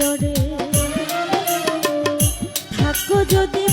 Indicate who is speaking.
Speaker 1: জরে থাকো যদি